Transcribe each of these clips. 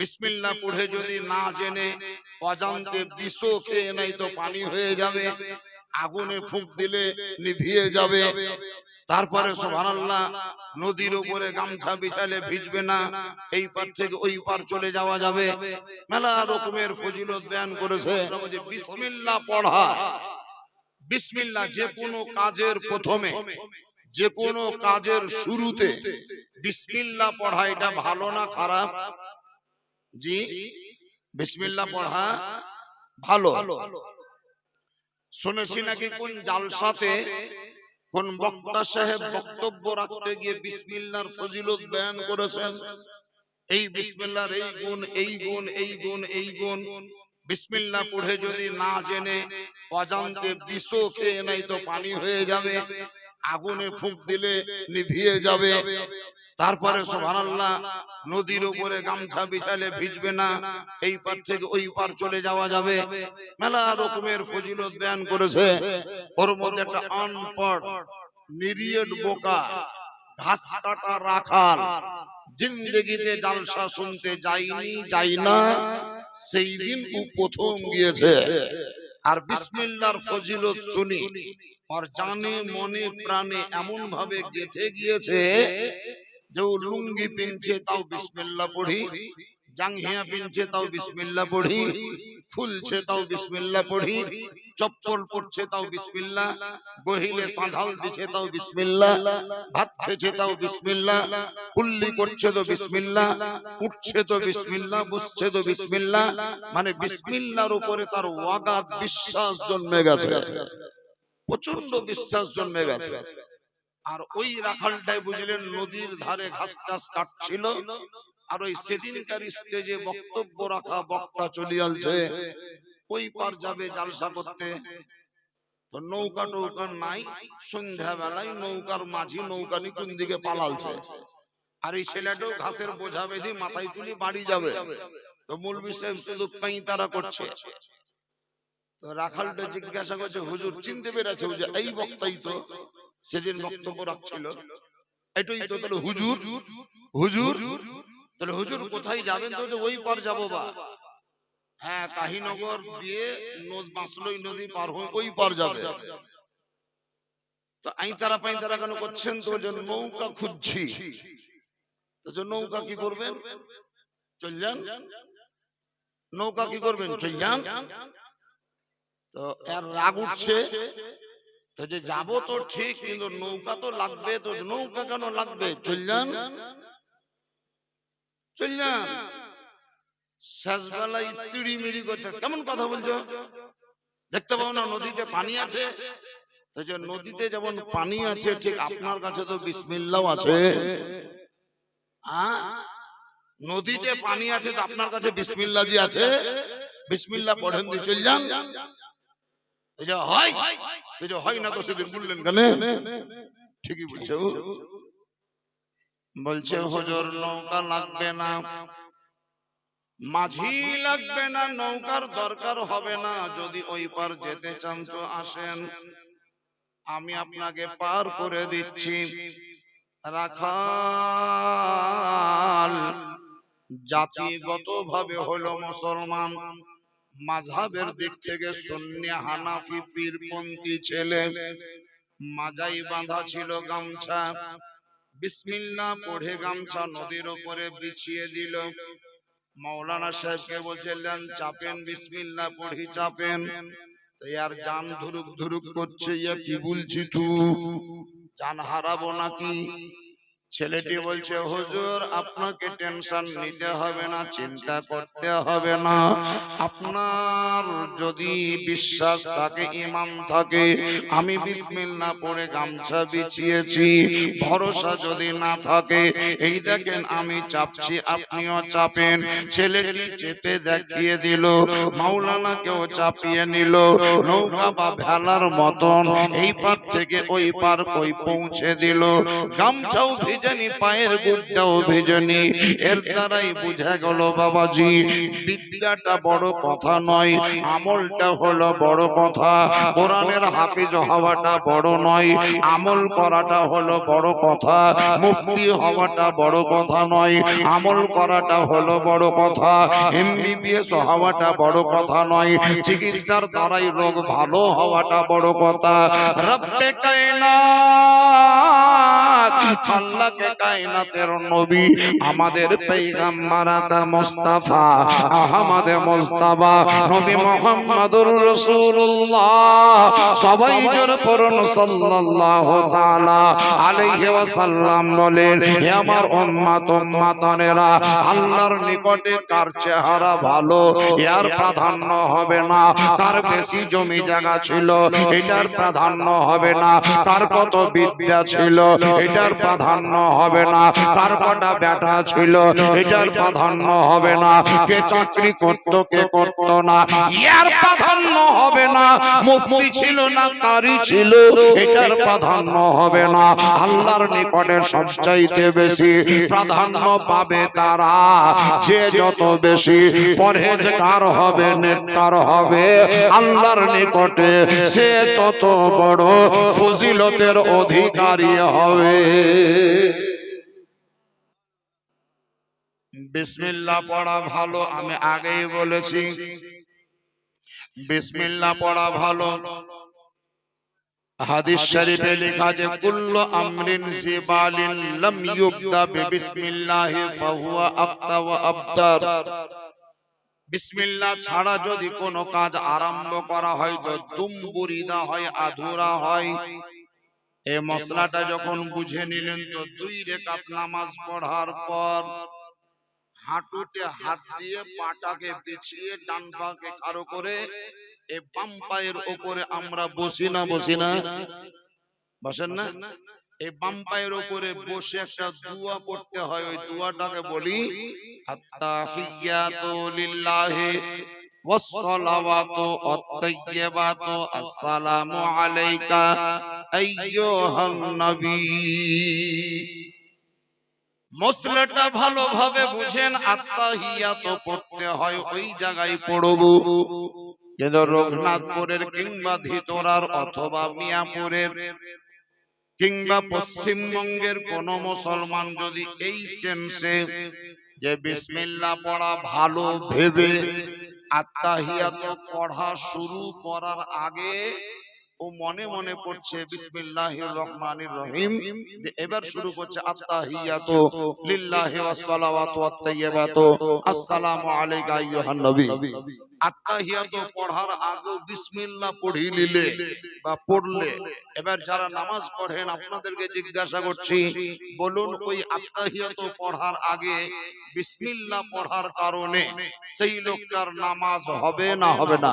বিসমিল্লাহ পড়ে যদি না জেনে অজান্তে বিষ খেয়ে নাই তো পানি হয়ে যাবে। আগুনে ফুঁক দিলে নিভিয়ে যাবে। তারপরে সুবহানাল্লাহ নদীর উপরে গামছা বিছালে ভিজবে না। এই পার থেকে ওই পার চলে যাওয়া যাবে। মেলা রকমের ফজিলত বয়ান করেছে। বিসমিল্লাহ পড়া। বিসমিল্লাহ যে কোনো কাজের প্রথমে যে কোনো কাজের শুরুতে বিসমিল্লাহ পড়া এটা ভালো না খারাপ। জি বিসমিল্লাহ পড়া ভালো। শুনেছি নাকি কোন জালসাতে কোন বক্তা সাহেব বক্তব্য রাখতে গিয়ে বিসমিল্লাহর ফজিলত বয়ান করেছেন। এই বিসমিল্লাহর এই গুণ এই গুণ এই গুণ এই গুণ। বিসমিল্লাহ পড়ে যদি না জেনে অজান্তে বিষ খেয়ে নাই তো পানি হয়ে যাবে। আগুনে ফুঁক দিলে নিভিয়ে যাবে। তারপরে সুবহানাল্লাহ নদীর উপরে গামছা বিছালে ভিজবে না এই পার থেকে ওই পার চলে যাওয়া যাবে। মেলা রকমের ফজিলত বয়ান করেছে। ওর মধ্যে একটা অনপড় নিরিয়েট বোকা ঘাস কাটা রাখাল জিন্দগিতে জালসা শুনতে যাইনি যাই না। সেই দিন ও প্রথম গিয়েছে। আর বিসমিল্লাহর ফজিলত শুনি। আর জানে মনে প্রাণে এমন ভাবে গেথে গিয়েছে যে লুঙ্গি পিনছে তাও বিসমিল্লাহ পড়ি জাংহিয়া পিনছে তাও বিসমিল্লাহ পড়ি ফুলছে তাও বিসমিল্লাহ পড়ি চপ্পল পড়ছে তাও বিসমিল্লাহ গহিলে সাঁঝাল দিছে তাও বিসমিল্লাহ ভাত খেছে তাও বিসমিল্লাহ কুল্লি করছে তো বিসমিল্লাহ উঠছে তো বিসমিল্লাহ বসছে তো বিসমিল্লাহ মানে বিসমিল্লার উপরে তার ওয়াগাত বিশ্বাস জন্মে গেছে। প্রচণ্ড বিশ্বাস জন্মে গেছে। আর ওই রাখালটাই বুঝলেন নদীর ধারে ঘাস টাস কাটছিল। আর ওই সেদিনকার স্টেজে বক্তব্য রাখা বক্তা চলিয়ালছে ওই পার যাবে জালসা করতে। তো নৌকা টৌকা নাই সন্ধ্যা বেলায় নৌকার মাঝি নৌকা নিয়ে কোন দিকে পালালছে। আর এই ছেলেটাও ঘাসের বোঝা বেঁধে মাথায় তুলি বাড়ি যাবে। তো মূল বিষয় শুধু পাই তারা করছে। তো রাখালটা জিজ্ঞাসা করছে, হুজুর, চিনতে পেরেছে এই বক্তাই তো? সেদিন বক্তব্য রাখছিল। এটাই তো তাহলে হুজুর। হুজুর। তাহলে হুজুর কোথায় যাবেন? তো ওই পার যাব বা। হ্যাঁ কাহিনগর দিয়ে বাঁশলই নদী পার হয়ে ওই পার যাবে। তো আই তারা পাই তারা কেন করছেন তো যে নৌকা খুঁজছি। তো নৌকা কি করবেন? চল যান নৌকা কি করবেন? চল যান তো এর রাগ উঠছে। তো যে যাব তো ঠিক কিন্তু নৌকা তো লাগবে তো নৌকা কেন লাগবে? চল যান চল শেষ বেলায় তিড়ি মিড়ি করছে। কেমন কথা বলছো? দেখতে পাও না নদীতে পানি আছে। তো যে নদীতে যেমন পানি আছে ঠিক আপনার কাছে তো বিসমিল্লাও আছে? নদীতে পানি আছে তো আপনার কাছে বিসমিল্লা জি আছে। বিসমিল্লা পড়েন দিয়ে চল যান এই হয়? এই হয় না তো সেদিন বললেন কেন? ঠিকই বলছে। বলছে। হজর নৌকা লাগবে না। মাঝি লাগবে না নৌকার দরকার হবে না। যদি ওই পার যেতে চান তো আসেন। আমি আপনাকে পার করে দিচ্ছি। রাখাল জাতিগত ভাবে হলো মুসলমান। মাঝহাবের দিক থেকে সুন্নি হানাফি পীরপন্থী ছেলে। মাজাই বাঁধা ছিল গামছা। বিসমিল্লাহ পড়ে গামছা নদীর উপরে বিছিয়ে দিল। মাওলানা সাহেবকে বলছিলেন চাপেন বিসমিল্লাহ পড়ি চাপেন। ইয়ার জান ধুরুক ধুরুক করছে ইয়া কি বলছি তু? জান হারাবো নাকি? ছেলেটি বলছে হুজুর আপনাকে টেনশন নিতে হবে না চিন্তা করতে হবে না। আপনার যদি বিশ্বাস থাকে ইমাম থাকে আমি বিসমিল্লাহ পড়ে গামছা বিছিয়েছি। ভরসা যদি না থাকে এই দেখেন আমি চাপছি আপনিও চাপেন। ছেলেটি চেপে দেখিয়ে দিল মাওলানা কেউ চাপিয়ে নিল নৌকা বা ভেলার মতন। এই পার থেকে ওই পার কই পৌঁছে দিল। গামছাও ভেজানি পায়ের গুড়টাও ভেজানি এর দ্বারাই বুঝা গেল বাবাজি, বিদ্যাটা বড় কথা নয়, আমলটা হলো বড় কথা। কোরআনের হাফিজ হওয়াটা বড় নয়, আমল করাটা হলো বড় কথা। মুফতি হওয়াটা বড় কথা নয়, আমল করাটা হলো বড় কথা। এমবিবিএস হওয়াটা বড় কথা নয়, চিকিৎসার দ্বারাই রোগ ভালো হওয়াটা বড় কথা। রব্বে কায়নাত আল্লাহকে কায়নাতের নবী, আমাদের মুস্তাফা, আহমদ মুস্তাফা, নবী রাসূলুল্লাহ, সবাই জোর সাল্লাল্লাহু তাআলা আলাইহি ওয়াসাল্লাম বলেন, হে আমার উম্মত আল্লাহর নিকটে কার চেহারা ভালো, এর প্রাধান্য হবে না, কার বেশি জমি জায়গা ছিল, এটার প্রাধান্য হবে না, কার কত বিদ্যা ছিল, এটার প্রাধান্য হবে না। কার কটা বেটা ছিল, এটার প্রাধান্য হবে না। কে চাকরি করত, কে করত না। এর প্রাধান্য হবে না। মুফতি ছিল না, কারি ছিল, এটার প্রাধান্য হবে না। আল্লাহর নিকটে সবচাইতে বেশি প্রাধান্য পাবে তারা যে যত বেশি পরহেজগার হবে, নেককার হবে, আল্লাহর নিকটে সে তত বড় ফজিলতের অধিকারী হবে। বিসমিল্লাহ পড়া ভালো, আমি আগেই বলেছি। বিসমিল্লাহ পড়া ভালো। হাদিস শরীফে লেখা যে কুল্লু আমরিন জিবালিন লাম ইউবদা বিসমিল্লাহ ফাহুয়া আক্তা ওয়া আবদার। বিসমিল্লাহ ছাড়া যদি কোনো কাজ আরম্ভ করা হয়, তো দুমবুরিদা হয়, আধুরা হয়। এই মশলাটা যখন বুঝে নিলেন তো দুই রেখাত নামাজ পড়ার পর হাঁটুতে হাত দিয়ে পাটাকে বিছিয়ে ডান পাকে খাড়ো করে এ বাম পায়ের উপরে আমরা বসি না বসি না বসেন না? এই বাম পায়ের উপরে বসে একটা দুয়া পড়তে হয় ওই দুয়াটাকে বলি আত্তাহিয়াতু লিল্লাহি ওয়াসসালাওয়াতু আত-তাইয়্যিবাতু আসসালামু আলাইকা মসলাটা ভালোভাবে বুঝেন, আত্মাহিয়াত পড়তে হয় ওই জায়গায় পড়ব। কিন্তু রঘুনাথপুরের কিংবা ধিতরার অথবা মিয়াপুরের কিংবা পশ্চিমবঙ্গের কোন মুসলমান যদি এই সেন্সে যে বিসমিল্লাহ পড়া ভালো ভেবে আত্মাহিয়াত পড়া শুরু করার আগে ও মনে মনে পড়ছে বিসমিল্লাহির রহমানির রহিম। এবার শুরু করছে আত্তাহিয়াতু। লিল্লাহি ওয়াস সালাওয়াতু ওয়াত তাইয়্যিবাতু। আসসালামু আলাইকা আইয়ুহান নবী। আত্তাহিয়াতু পড়ার আগে বিসমিল্লাহ পড়ি নিলে বা পড়লে। এবার যারা নামাজ পড়েন আপনাদেরকে জিজ্ঞাসা করছি বলুন ওই আত্তাহিয়াতু পড়ার আগে বিসমিল্লাহ পড়ার কারণে সেই লোকটার নামাজ হবে না হবে না?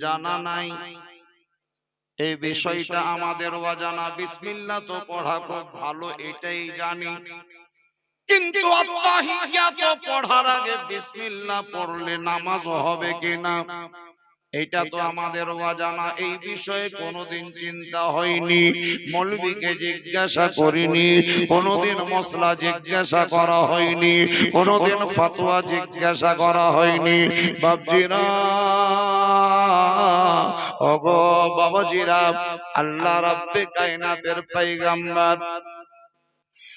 জানা নাই। এই বিষয়টা আমাদের অজানা। বিসমিল্লা তো পড়া খুব ভালো এটাই জানি। কিন্তু আত্মাহিয়াত পড়ার আগে বিসমিল্লা পড়লে নামাজ হবে কিনা? এটা তো আমাদের অজানা এই বিষয়ে কোনোদিন চিন্তা হয়নি। মৌলবীকে জিজ্ঞাসা করিনি কোনোদিন মশলা জিজ্ঞাসা করা হয়নি কোনোদিন ফতোয়া জিজ্ঞাসা করা হয়নি। বাবজিরা ওগো বাবাজিরা আল্লাহ রাব্বে কায়নাতের পয়গম্বর।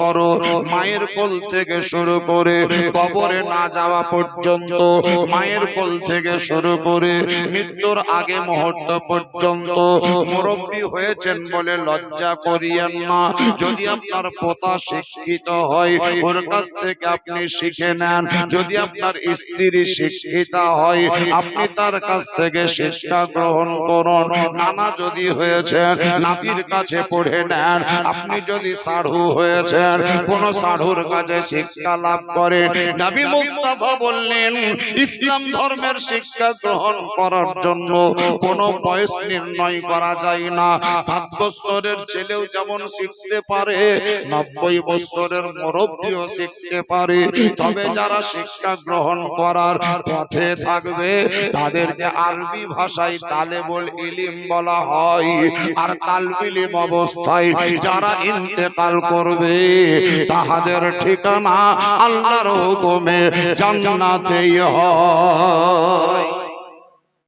করো। মায়ের কোল থেকে শুরু করে কবরে না যাওয়া পর্যন্ত, মায়ের কোল থেকে শুরু করে মৃত্যুর আগে মুহূর্ত পর্যন্ত মুরব্বী হয়েছেন বলে লজ্জা করিয়েন না। যদি আপনার পোতা শিক্ষিত হয়, ওর কাছ থেকে আপনি শিখে নেন। যদি আপনার স্ত্রী শিক্ষিতা হয়, আপনি তার কাছ থেকে শিক্ষা গ্রহণ করুন। নানা যদি হয়েছেন, নাতির কাছে পড়ে নেন। আপনি যদি সাধু হয়েছেন কোন সাধুর কাছে শিক্ষা লাভ করেন নবী মুস্তাফা বললেন ইসলাম ধর্মের শিক্ষা গ্রহণ করার জন্য কোন বয়স নির্ণয় করা যায় না। সাত বছরের ছেলেও যেমন শিখতে পারে নব্বই বছরের মুরব্বীও শিখতে পারে। তবে যারা শিক্ষা গ্রহণ করার পথে থাকবে তাদেরকে আরবি ভাষায় তালেবুল ইলিম বলা হয়। আর তালবিলিম অবস্থায় যারা ইন্তেকাল করবে তাহাদের ঠিকানা আল্লাহর হুকুমে জান্নাতেই হয়।